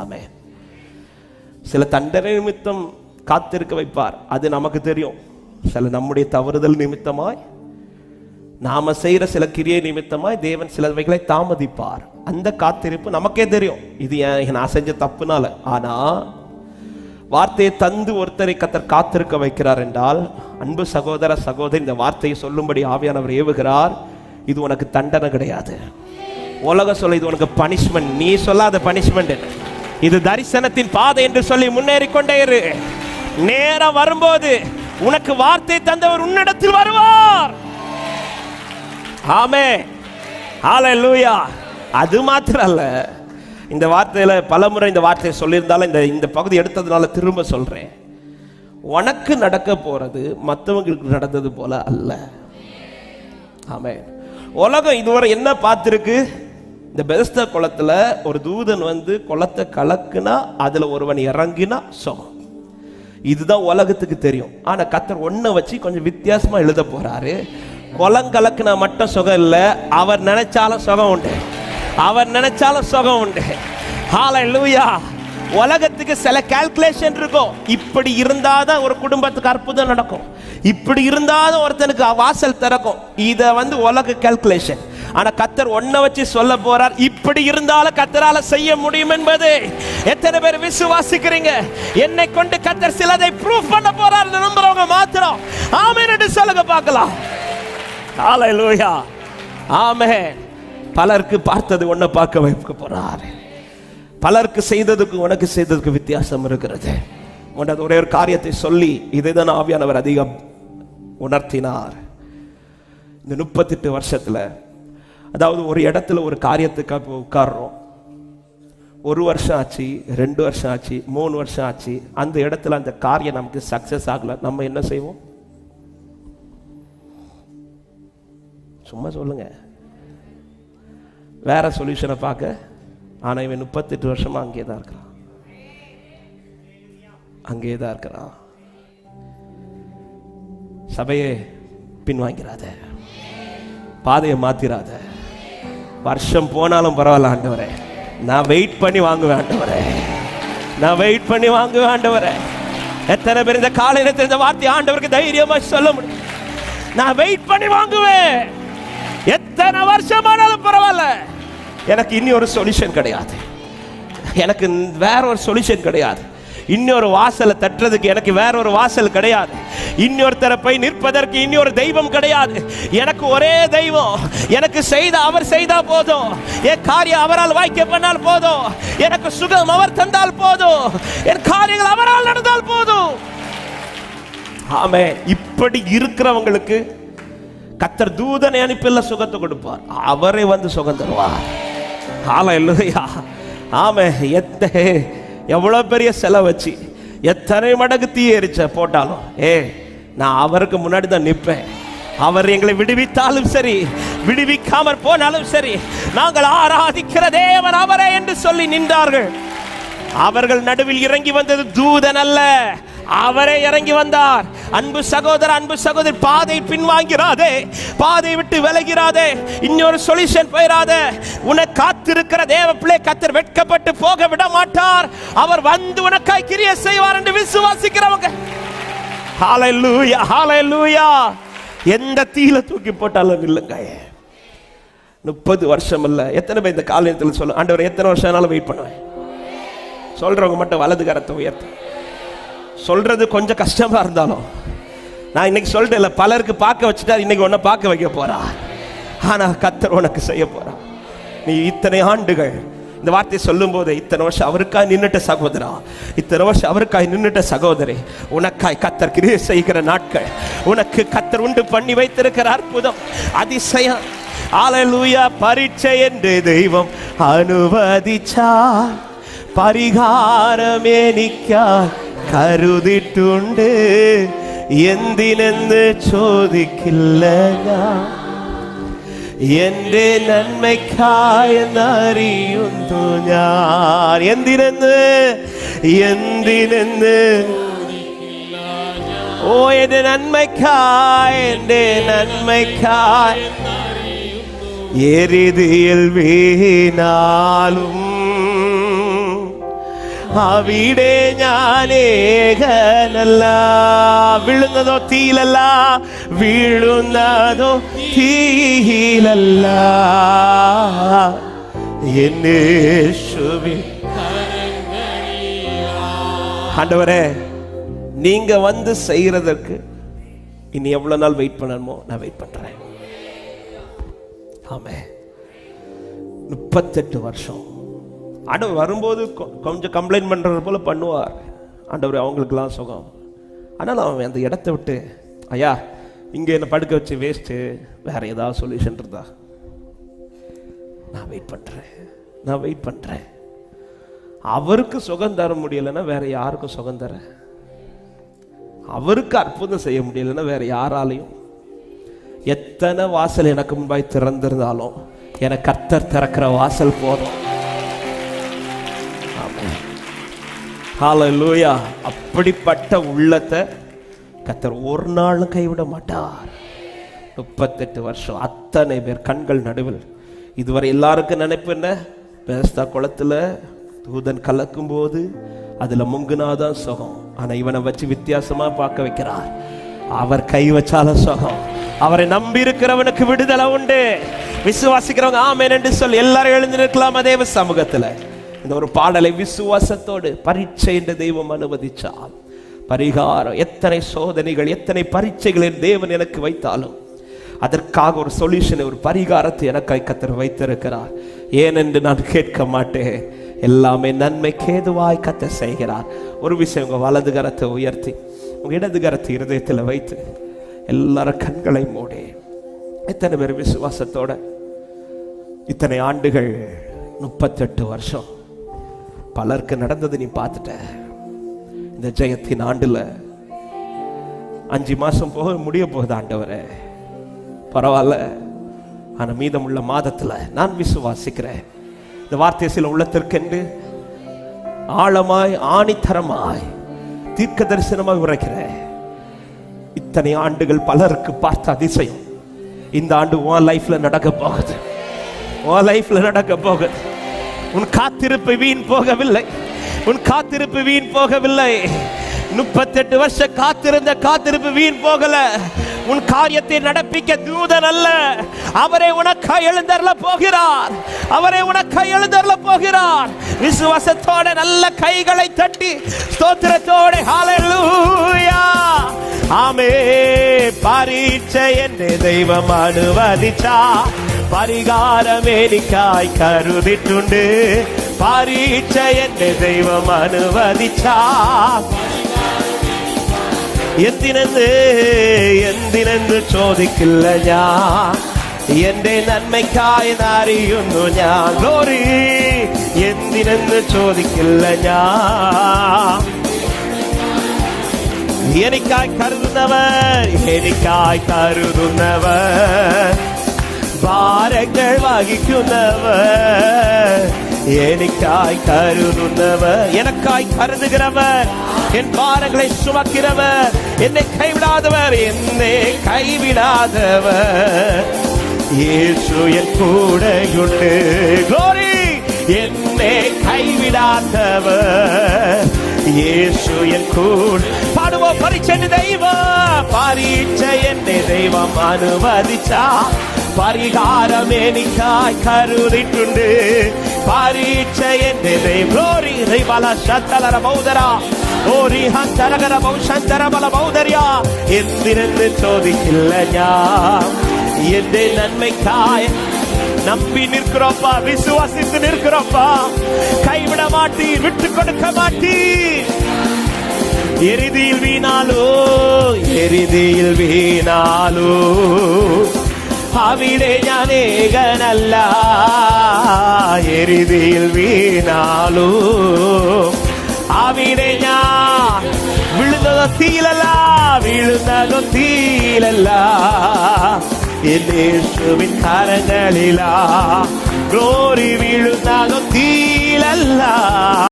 ஆமே சில தண்டனை நிமித்தம் காத்திருக்க வைப்பார். அது நமக்கு தெரியும். சில நம்முடைய தவறுதல் நிமித்தமாய் நாம செய்யற சில கிரியை நிமித்தமாய் தேவன் சிலவைகளை தாமதிப்பார். அந்த காத்திருப்பு நமக்கே தெரியும். இது ஏன் நான் செஞ்ச தப்புனால? ஆனா வார்த்தையை தந்து ஒருத்தரை கத்தர் காத்திருக்க வைக்கிறார் என்றால் அன்பு சகோதர சகோதரி இந்த வார்த்தையை சொல்லும்படி ஆவியானவர் ஏவுகிறார். இது உனக்கு தண்டனை கிடையாது. உலக சொல்ல இது உனக்கு பனிஷ்மெண்ட் நீ சொல்லாத பனிஷ்மெண்ட் இது தரிசனத்தின் பாதை என்று சொல்லி முன்னேறி கொண்டே இரு. நேரம் வரும்போது உனக்கு வார்த்தை தந்தவர் உன்னிடத்தில் வருவார். ஆமே ஹalleluya. அது மாத்திரம் அல்ல இந்த வார்த்தையில பலமுறை இந்த வார்த்தையை சொல்லியிருந்தாலும் இந்த இந்த பகுதி எடுத்ததுனால திரும்ப சொல்றேன். உனக்கு நடக்க போறது மற்றவங்களுக்கு நடந்தது போல அல்ல. ஆமே உலகம் இதுவரை என்ன பார்த்துருக்கு? இந்த பெதஸ்த குளத்துல ஒரு தூதன் வந்து குளத்தை கலக்குனா அதில் ஒருவன் இறங்கினா சுகம் இதுதான் உலகத்துக்கு தெரியும். ஆனால் கத்தர் ஒன்றை வச்சு கொஞ்சம் வித்தியாசமாக எழுத போகிறாரு குளம் கலக்குனா மட்டும் சுகம் இல்லை அவர் நினைச்சாலும் சுகம் உண்டு. அவர் நினைச்சாலும் சுகம் உண்டு. ஹalleluya உலகத்துக்கு சில கால்குலேஷன் இருக்கும். இப்படி இருந்தாதான் ஒரு குடும்பத்துக்கு அற்புதம் நடக்கும். இப்படி இருந்தாதான் ஒருத்தனுக்கு வாசல் திறக்கும். இதை வந்து உலக கால்குலேஷன் ஆனா கத்தர் ஒன்ன வச்சு சொல்ல போறார். இப்படி இருந்தாலும் கத்தரால செய்ய முடியும் என்பது. எத்தனை பேர் விசுவாசிக்கிறீங்க? என்னை கொண்டு கத்தர் சிலதை ப்ரூஃப் பண்ண போறார் நம்புறவங்க மாத்திரம். ஆமேன் என்று சொல்லுங்க பார்க்கலாம். ஹalleluya ஆமென். பலருக்கு பார்த்தது ஒன்ன பார்க்க வைக்க போறார். பலருக்கு செய்ததுக்கு உனக்கு செய்ததுக்கு வித்தியாசம் இருக்கிறது. உனது ஒரே ஒரு காரியத்தை சொல்லி இதைதான் ஆவியானவர் அதிகம் உணர்த்தினார். இந்த முப்பத்தெட்டு வருஷத்துல அதாவது ஒரு இடத்துல ஒரு காரியத்துக்காக உட்கார்றோம். ஒரு வருஷம் ஆச்சு ரெண்டு வருஷம் ஆச்சு மூணு வருஷம் ஆச்சு. அந்த இடத்துல அந்த காரியம் நமக்கு சக்சஸ் ஆகலை. நம்ம என்ன செய்வோம்? சும்மா சொல்லுங்க. வேற சொல்யூஷனை பார்க்க. ஆனால் இவன் முப்பத்தெட்டு வருஷமாக அங்கே தான் இருக்கிறான். அங்கே தான் இருக்கிறான். சபையை பின்வாங்கிறாத. பாதையை மாத்திராத. வருஷம் போனாலும் பரவாயில்ல ஆண்டவரே. நான் வெயிட் பண்ணி வாங்குவேன் ஆண்டவரே. நான் வெயிட் பண்ணி வாங்குவேன் ஆண்டவரே. எத்தனை பேர் இந்த காலையில் இந்த வார்த்தை ஆண்டவருக்கு தைரியமா சொல்ல முடியும்? நான் வெயிட் பண்ணி வாங்குவேன். எத்தனை வருஷம் ஆனாலும் பரவாயில்ல. எனக்கு இனி ஒரு சொல்யூஷன் கிடையாது. எனக்கு வேற ஒரு சொல்யூஷன் கிடையாது. இன்னொரு வாசலை தட்டுறதுக்கு எனக்கு வேற ஒரு வாசல் கிடையாது. இன்னொருத்தரை போய் நிற்பதற்கு இன்னொரு தெய்வம் கிடையாது. எனக்கு ஒரே தெய்வம். எனக்கு செய்த அவர் செய்தா போதும். என் காரியம் அவரால் வாய்க்க பண்ணால் போதும். எனக்கு சுகம் அவர் தந்தால் போதும். என் காரியங்கள் அவரால் நடந்தால் போதும். ஆமே இப்படி இருக்கிறவங்களுக்கு கத்தர் தூதனை அனுப்பில்ல சுகத்தை கொடுப்பார். அவரே வந்து சுகம் தருவார். ஆமா இல்லையா ஆமே எத்த எவ்வளோ பெரிய செலவு வச்சு எத்தனை மடங்கு தீ எரிச்ச போட்டாலும் ஏ நான் அவருக்கு முன்னாடி தான் நிற்பேன். அவர் எங்களை விடுவித்தாலும் சரி விடுவிக்காமற் போனாலும் சரி நாங்கள் ஆராதிக்கிற தேவன் அவரே என்று சொல்லி நின்றார்கள். அவர்கள் நடுவில் இறங்கி வந்தது தூதன் அல்ல அவரே இறங்கி வந்தார். அன்பு சகோதர அன்பு சகோதரி பாதை பின்வாங்கிறாதே பாதை விட்டு விலகிறாதே இன்னொரு சொல்யூஷன் போயிடாதே உன்னை காத்திருக்கிற தேவ பிள்ளை கத்தர் வெட்கப்பட்டு போக விட மாட்டார். அவர் வந்து உனக்காய் கிரிய செய்வார் என்று விசுவாசிக்கிறவங்க. ஹalleluya ஹalleluya எந்த தீல தூக்கி போட்டாலும் இல்லைங்க. முப்பது வருஷம் இல்ல. எத்தனை பேர் இந்த காலத்தில் சொல்லும் ஆண்டவர் எத்தனை வருஷம் ஆனாலும் வெயிட் பண்ணுவேன். சொல்றவங்க மட்டும் வலது கரத்தை உயர்த்த. சொல்றது கொஞ்சம் கஷ்டமா இருந்தாலும் நான் இன்னைக்கு சொல்லிட்டேன்ல பலருக்கு பார்க்க வச்சுட்டா இன்னைக்கு உன்னை பார்க்க வைக்க போறா. ஆனா கத்தர் உனக்கு செய்ய போறா. நீ இத்தனை ஆண்டுகள் இந்த வார்த்தையை சொல்லும் போது இத்தனை வருஷம் அவருக்காய் நின்னுட்ட சகோதரா இத்தனை வருஷம் அவருக்காய் நின்னுட்ட சகோதரி உனக்காய் கத்தர் கிரியை செய்கிற நாட்கள் உனக்கு கத்தர் உண்டு பண்ணி வைத்திருக்கிற அற்புதம் அதிசயம் ஆலலூயா பரீட்சை என்று தெய்வம் அனுமதிச்சார் പരിഹാരം എനിക്കായി കരുതിട്ടുണ്ട് എന്തിനെന്ന് ചോദിക്കില്ല ഞാൻ എന്റെ നന്മയ്ക്കായെന്നറിയുന്നു ഞാൻ. എന്തിനെന്ന്? എന്തിനെന്ന്? ഓ എന്റെ നന്മയ്ക്കായ എന്റെ നന്മയ്ക്കായ. എരുതിയിൽ വീണാലും അവിടെ ഞാനേകനല്ല വീഴുന്നതോ തീയിലല്ല വീഴുന്നതോ തീയിലല്ല എന്നേശുവേ ஆண்டவரே நீங்க வந்து செய்யறதற்கு இனி எவ்வளவு நாள் வெயிட் பண்ணணுமோ நான் வெயிட் பண்றேன் ஆமே முப்பத்தெட்டு வருஷம் ஆண்டவர் வரும்போது கொ- கொஞ்சம் கம்ப்ளைண்ட் பண்ணுறது போல் பண்ணுவார். ஆண்டவர் அவங்களுக்கெல்லாம் சுகம். ஆனால் அவன் அந்த இடத்த விட்டு ஐயா இங்கே என்னை படுக்க வச்சு வேஸ்ட்டு வேறு ஏதாவது சொல்யூஷன் இருந்தா? நான் வெயிட் பண்ணுறேன் நான் வெயிட் பண்ணுறேன் அவருக்கு சுகம் தர முடியலைன்னா வேற யாருக்கும் சுகம் தர? அவருக்கு அற்புதம் செய்ய முடியலைன்னா வேற யாராலையும்? எத்தனை வாசல் எனக்கு முன்பாய் திறந்திருந்தாலும் எனக்கு கர்த்தர் திறக்கிற வாசல் போதும். ஹாலலூயா அப்படிப்பட்ட உள்ளத்தை கத்தர் ஒரு நாளும் கைவிட மாட்டார். முப்பத்தெட்டு வருஷம் அத்தனை பேர் கண்கள் நடுவில். இதுவரை எல்லாருக்கும் நினைப்பு என்ன? பேஸ்தா குளத்துல தூதன் கலக்கும் போது அதில் முங்குனாதான் சுகம். ஆனால் இவனை வச்சு வித்தியாசமாக பார்க்க வைக்கிறார். அவர் கை வச்சாலும் சுகம். அவரை நம்பி இருக்கிறவனுக்கு விடுதலை உண்டு. விசுவாசிக்கிறவங்க ஆமே என்று சொல்லி எல்லாரும் எழுந்திருக்கலாம் நிற்கலாம் சமூகத்தில் சமூகத்துல. இந்த ஒரு பாடலை விசுவாசத்தோடு பரீட்சை என்று தெய்வம் அனுமதிச்சால் பரிகாரம் எத்தனை சோதனைகள் எத்தனை பரீட்சைகளை தேவன் எனக்கு வைத்தாலும் அதற்காக ஒரு சொல்யூஷனை ஒரு பரிகாரத்தை எனக்காய் கத்தர் வைத்திருக்கிறார். ஏனென்று நான் கேட்க மாட்டேன். எல்லாமே நன்மை கேதுவாய் கத்த செய்கிறார். ஒரு விஷயம் உங்கள் வலது கரத்தை உயர்த்தி உங்கள் இடது கரத்தை இருதயத்தில் வைத்து எல்லாரும் கண்களை மூடி. எத்தனை பேர் விசுவாசத்தோட இத்தனை ஆண்டுகள் முப்பத்தெட்டு வருஷம் பலருக்கு நடந்தது நீ பார்த்துட்ட. இந்த ஜெயத்தின் ஆண்டுல அஞ்சு மாசம் போக முடிய போகுது ஆண்டவரே. பரவாயில்ல. ஆனா மீதமுள்ள மாதத்துல நான் விசுவாசிக்கிறேன். இந்த வார்த்தை சில உள்ளத்திற்கென்று ஆழமாய் ஆணித்தரமாய் தீர்க்க தரிசனமாய் உரைக்கிறேன். இத்தனை ஆண்டுகள் பலருக்கு பார்த்த அதிசயம். இந்த ஆண்டு உன் லைஃப்ல நடக்க போகுது. உன் லைஃப்ல நடக்க போகுது. உன் காத்திருப்பு வீண் போகவில்லை. உன் காத்திருப்பு வீண் போகவில்லை. முப்பத்தெட்டு வருஷம் காத்திருந்த காத்திருப்பு வீண் போகல. உன் காரியத்தை நடப்பிக்க தூதன் அல்ல. அவரை உனக்காய் எழுந்தருள போகிறார். அவரை உனக்காய் எழுந்தருள போகிறார். விசுவாசத்தோட நல்ல கைகளை தட்டி ஸ்தோத்திரத்தோட ஹalleluya. ஆமே பரீட்சை என்று தெய்வம் அனுமதிச்சா പരിഹാരം എനിക്കായി കരുതിട്ടുണ്ട്. പരീക്ഷ എന്റെ ദൈവം അനുവദിച്ച. എന്തിനെന്ന് എന്തിനെന്ന് ചോദിക്കില്ല ഞാൻ. എന്റെ നന്മയ്ക്കായി അറിയുന്നു ഞാൻ. ഗോറി എന്തിനെന്ന് ചോദിക്കില്ല ഞാൻ. എനിക്കായി കരുതുന്നവർ എനിക്കായി കരുതുന്നവർ. ഭാരങ്ങൾ വഹിക്കുന്നവർ എനിക്കായി കരുതുന്നവർ എനക്കായി കരുതുകിറവർ എൻ ഭാരങ്ങളെ ചുമക്കിറവർ എന്നെ കൈവിടാതവർ എന്നെ കൈവിടാതവർ യേശു എൻ കൂടെയുണ്ട് ഗോറി എന്നെ കൈവിടാത്തവർ യേശു എൻ കൂടെ പാടുവോ പറിച്ചെന്റെ ദൈവം പരീക്ഷ എന്റെ ദൈവം അനുവദിച്ച பரிகாரம் എനിക്കായി കരുതിട്ടുണ്ട് പരീക്ഷ എന്റെ ദൈവോരി ദൈവല ശന്തലര മൗദര ഓരി ഹന്തരകര മൗശന്തരബല മൗദര്യ എന്തിനെന്ന് ചോദിക്കില്ല ഞാൻ എന്റെ നന്മയ്ക്കായി நம்பி நிற்கிறோப்பா விசுவாசித்து நிற்கிறோப்பா கைவிட மாட்டீர் விட்டு கொடுக்க மாட்டீர் எரிதியில் வீணாலோ എരിതിയിൽ വീണാലോ അവിടെ ഞാൻ ഏകനല്ല എരിതിയിൽ വീണാലോ അവിടെ ഞാൻ വീഴുന്നതോ തീയിലല്ല വീഴുന്നതോ തീയിലല്ല യേശുവിൻ കരങ്ങളിലാ ഗ്ലോറി വീഴുന്നതോ തീയിലല്ല